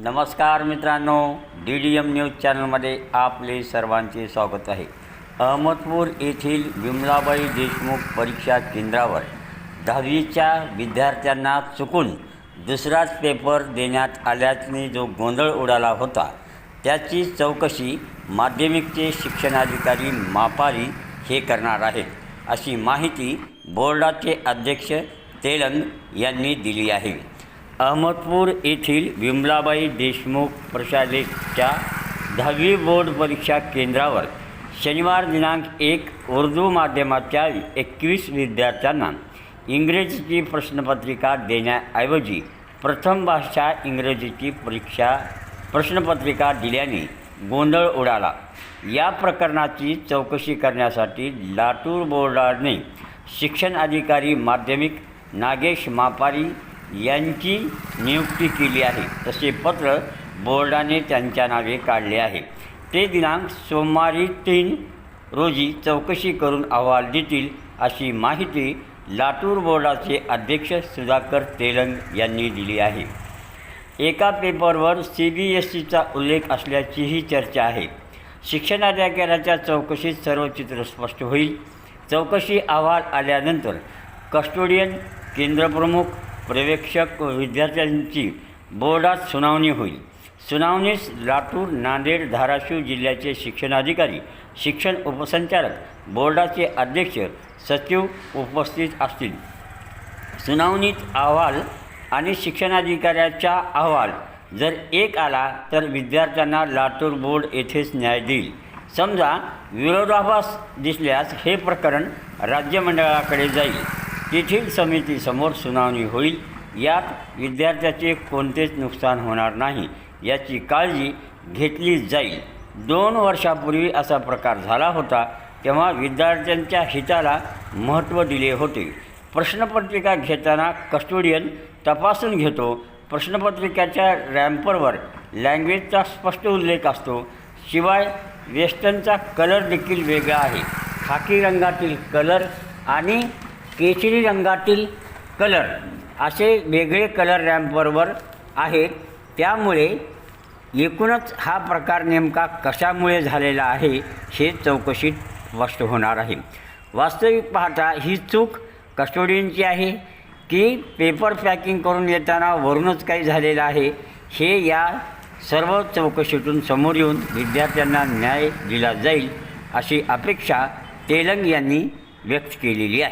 नमस्कार मित्रांनो D D M news चॅनलमध्ये आपले सर्वांचे स्वागत आहे. अहमदपूर येथील विमलाबाई देशमुख परीक्षा केंद्रावर दहावीच्या विद्यार्थ्यांना चुकून दुसराच पेपर देण्यात आल्याने जो गोंधळ उडाला होता त्याची चौकशी माध्यमिकचे शिक्षणाधिकारी मापारी हे करणार आहेत अशी माहिती बोर्डाचे अध्यक्ष तेलंग यांनी दिली आहे. अहमदपूर येथील विमलाबाई देशमुख प्रशालेच्या दहावी बोर्ड परीक्षा केंद्रावर शनिवार दिनांक एक उर्दू माध्यमाच्या एकवीस विद्यार्थ्यांना इंग्रजीची प्रश्नपत्रिका देण्याऐवजी प्रथम भाषा इंग्रजीची परीक्षा प्रश्नपत्रिका दिल्याने गोंधळ उडाला. या प्रकरणाची चौकशी करण्यासाठी लातूर बोर्डाने शिक्षण अधिकारी माध्यमिक नागेश मापारी यांची नियुक्ती केली आहे. तसे पत्र बोर्डाने त्यांच्या नावे काढले आहे. ते दिनांक सोमवारी तीन रोजी चौकशी करून अहवाल देतील अशी माहिती लातूर बोर्डाचे अध्यक्ष सुधाकर तेलंग यांनी दिली आहे. एका पेपरवर सी बी एस सीचा उल्लेख असल्याचीही चर्चा आहे. शिक्षणाधिकाऱ्याच्या चौकशीत सर्व चित्र स्पष्ट होईल. चौकशी अहवाल आल्यानंतर कस्टोडियन केंद्रप्रमुख प्रवेक्षक व विद्यार्थ्यांची बोर्डात सुनावणी होईल. सुनावणीस लातूर नांदेड धाराशिव जिल्ह्याचे शिक्षणाधिकारी शिक्षण उपसंचालक बोर्डाचे अध्यक्ष सचिव उपस्थित असतील. सुनावणीत अहवाल आणि शिक्षणाधिकाऱ्याचा अहवाल जर एक आला तर विद्यार्थ्यांना लातूर बोर्ड येथेच न्याय देईल. समजा विरोधाभास दिसल्यास हे प्रकरण राज्यमंडळाकडे जाईल. तेथील समितीसमोर सुनावणी होईल. यात विद्यार्थ्याचे कोणतेच नुकसान होणार नाही याची काळजी घेतली जाईल. दोन वर्षापूर्वी असा प्रकार झाला होता तेव्हा विद्यार्थ्यांच्या हिताला महत्त्व दिले होते. प्रश्नपत्रिका घेताना कस्टोडियन तपासून घेतो. प्रश्नपत्रिकेच्या रॅम्परवर लँग्वेजचा स्पष्ट उल्लेख असतो. शिवाय वेस्टर्नचा कलर देखील वेगळा आहे. खाकी रंगातील कलर आणि केशरी रंगातील कलर असे वेगळे कलर रॅम्परवर आहेत. त्यामुळे एकूणच हा प्रकार नेमका कशामुळे झालेला आहे हे चौकशीत स्पष्ट होणार आहे. वास्तविक पाहता ही चूक कस्टोडियनची आहे की पेपर पॅकिंग करून येताना वरूनच काही झालेलं आहे हे या सर्व चौकशीतून समोर येऊन विद्यार्थ्यांना न्याय दिला जाईल अशी अपेक्षा तेलंग यांनी व्यक्त केलेली आहे.